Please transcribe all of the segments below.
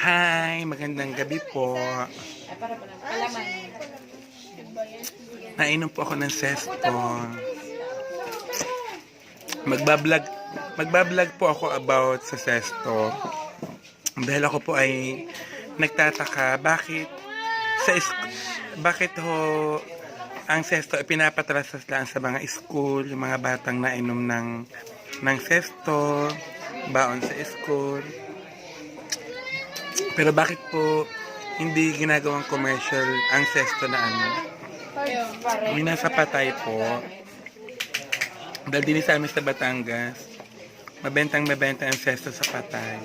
Hi, magandang gabi po. Nainom po ako ng sesto. Magbablog, magbablog po ako about sa sesto. Dahil ako po ay nagtataka bakit sa bakit ho ang sesto ay pinapatrasas lang sa mga school, yung mga batang nainom ng ng sesto, baon sa school. Pero bakit po hindi ginagawang commercial ang sesto na ano? May nasa patay po. Dahil din sa amin sa Batangas, mabentang mabenta ang sesto sa patay.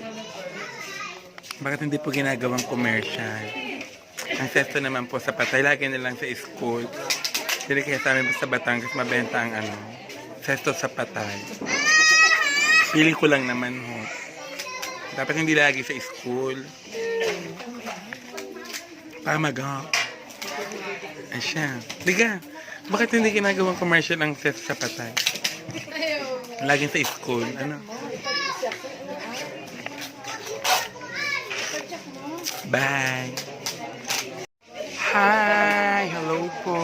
Bakit hindi po ginagawang commercial? Ang sesto naman po sa patay, lagi na lang sa school. Hindi kaya sa amin sa Batangas, mabenta ang ano, sesto sa patay. Feeling ko lang naman ho. Dapat hindi lagi sa school. Pamaga. Ay siya. Diga, bakit hindi ginagawang commercial ang sesto sa patay? Laging sa school. Ano? Bye. Hi! Hello po.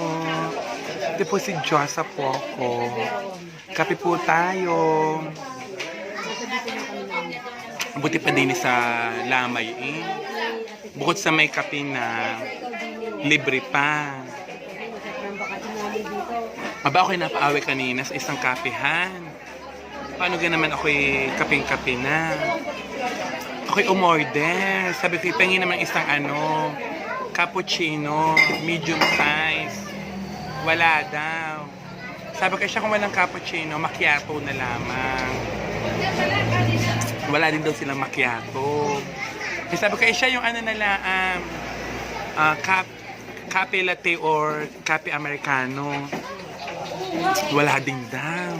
Ito po si Josa po ako. Kape po tayo. Buti pa din sa lamay eh. Bukod sa may kape na libre pa. Aba ako'y napaawi kanina sa isang kapehan. Paano ga naman ako'y kaping-kape na? Ako'y umorder. Sabi ko, ipangin naman isang ano, cappuccino, medium size. Wala daw. Sabi ko, siya kung walang cappuccino, macchiato na lamang. Wala din daw silang macchiato. Eh, sabi ko, eh, siya yung ano nila, um, ah, cap, cafe latte or cafe americano. Wala din daw.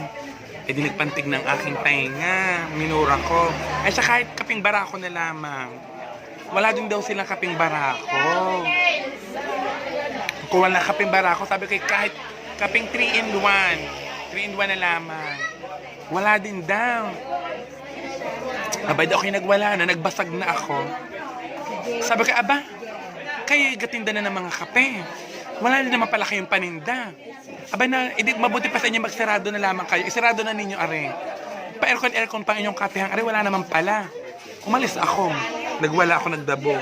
Eh di nagpantig ng aking tainga. Minura ko. Eh siya kahit kaping barako na lamang. Wala din daw silang kaping barako. Kung wala kaping barako, sabi ko kahit kaping 3 in 1. 3 in 1 na lamang. Wala din daw. Abay kayo nagwala na, nagbasag na ako. Sabi ko, aba, kayo gatinda na ng mga kape. Wala na naman pala kayong paninda. Aba na, edi, mabuti pa sa inyo magsarado na lamang kayo. Isarado na ninyo, are. Pa-aircon-aircon pa ang inyong kape. Are, wala naman pala. Umalis ako. Nagwala ako, nagdabo.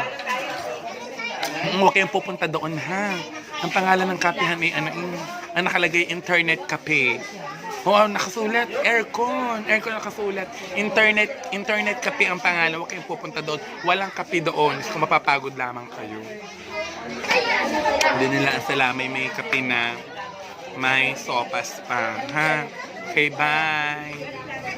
Mm, Huwag kayong pupunta doon, ha? Ang pangalan ng kapehan ay ano, ang nakalagay, internet kape. Oo, nakasulat, aircon. Aircon nakasulat. Internet, internet kape ang pangalan. Huwag kayong pupunta doon. Walang kape doon. Kung mapapagod lamang kayo. Hindi nila salamay may kape na may sopas pa. Ha? Okay, bye.